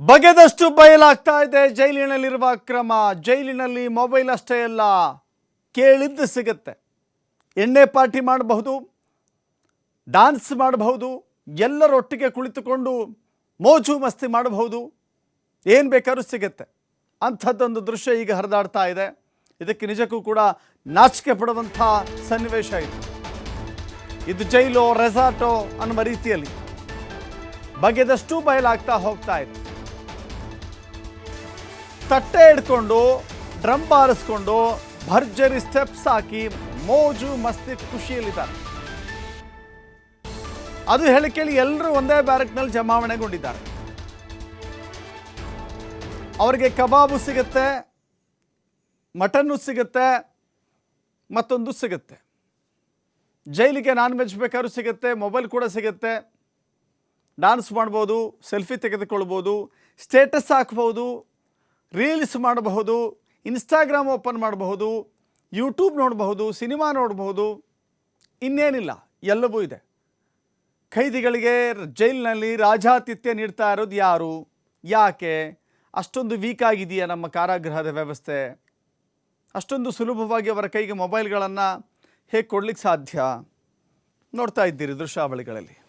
ಬಗೆದಷ್ಟು ಬಯಲಾಗ್ತಾ ಇದೆ ಜೈಲಿನಲ್ಲಿರುವ ಅಕ್ರಮ. ಜೈಲಿನಲ್ಲಿ ಮೊಬೈಲ್ ಅಷ್ಟೇ ಅಲ್ಲ, ಕೇಳಿದ್ದು ಸಿಗುತ್ತೆ. ಎಣ್ಣೆ ಪಾರ್ಟಿ ಮಾಡಬಹುದು, ಡಾನ್ಸ್ ಮಾಡಬಹುದು, ಎಲ್ಲರೊಟ್ಟಿಗೆ ಕುಳಿತುಕೊಂಡು ಮೋಜು ಮಸ್ತಿ ಮಾಡಬಹುದು, ಏನು ಬೇಕಾದ್ರೂ ಸಿಗುತ್ತೆ. ಅಂಥದ್ದೊಂದು ದೃಶ್ಯ ಈಗ ಹರಿದಾಡ್ತಾ ಇದೆ. ಇದಕ್ಕೆ ನಿಜಕ್ಕೂ ಕೂಡ ನಾಚಿಕೆ ಪಡುವಂಥ ಸನ್ನಿವೇಶ ಇದು. ಇದು ಜೈಲು ರೆಸಾರ್ಟೋ ಅನ್ನುವ ರೀತಿಯಲ್ಲಿ ಬಗೆದಷ್ಟು ಬಯಲಾಗ್ತಾ ಹೋಗ್ತಾ ಇದೆ. ತಟ್ಟೆ ಹಿಡ್ಕೊಂಡು, ಡ್ರಮ್ ಬಾರಿಸ್ಕೊಂಡು, ಭರ್ಜರಿ ಸ್ಟೆಪ್ಸ್ ಹಾಕಿ ಮೋಜು ಮಸ್ತಿ ಖುಷಿಯಲ್ಲಿದ್ದಾರೆ. ಅದು ಹೇಳಿ ಕೇಳಿ ಎಲ್ಲರೂ ಒಂದೇ ಬ್ಯಾರಕ್ನಲ್ಲಿ ಜಮಾವಣೆಗೊಂಡಿದ್ದಾರೆ. ಅವರಿಗೆ ಕಬಾಬು ಸಿಗುತ್ತೆ, ಮಟನ್ನು ಸಿಗುತ್ತೆ, ಮತ್ತೊಂದು ಸಿಗುತ್ತೆ. ಜೈಲಿಗೆ ನಾನ್ ವೆಜ್ ಬೇಕಾದ್ರೂ ಸಿಗುತ್ತೆ, ಮೊಬೈಲ್ ಕೂಡ ಸಿಗುತ್ತೆ. ಡಾನ್ಸ್ ಮಾಡ್ಬೋದು, ಸೆಲ್ಫಿ ತೆಗೆದುಕೊಳ್ಬೋದು, ಸ್ಟೇಟಸ್ ಹಾಕ್ಬೋದು ರೀಲ್ಸ್ ಮಾಡಬಹುದು ಇನ್ಸ್ಟಾಗ್ರಾಮ್ ಓಪನ್ ಮಾಡಬಹುದು ಯೂಟ್ಯೂಬ್ ನೋಡಬಹುದು, ಸಿನಿಮಾ ನೋಡಬಹುದು, ಇನ್ನೇನಿಲ್ಲ, ಎಲ್ಲವೂ ಇದೆ. ಖೈದಿಗಳಿಗೆ ಜೈಲಿನಲ್ಲಿ ರಾಜಾತಿಥ್ಯ ನೀಡ್ತಾ ಇರೋದು ಯಾರು, ಯಾಕೆ, ಅಷ್ಟೊಂದು ವೀಕ್ ಆಗಿದೆಯಾ ನಮ್ಮ ಕಾರಾಗೃಹದ ವ್ಯವಸ್ಥೆ? ಅಷ್ಟೊಂದು ಸುಲಭವಾಗಿ ಅವರ ಕೈಗೆ ಮೊಬೈಲ್ಗಳನ್ನು ಹೇಗೆ ಕೊಡ್ಲಿಕ್ಕೆ ಸಾಧ್ಯ? ನೋಡ್ತಾ ಇದ್ದೀರಿ ದೃಶ್ಯಾವಳಿಗಳಲ್ಲಿ.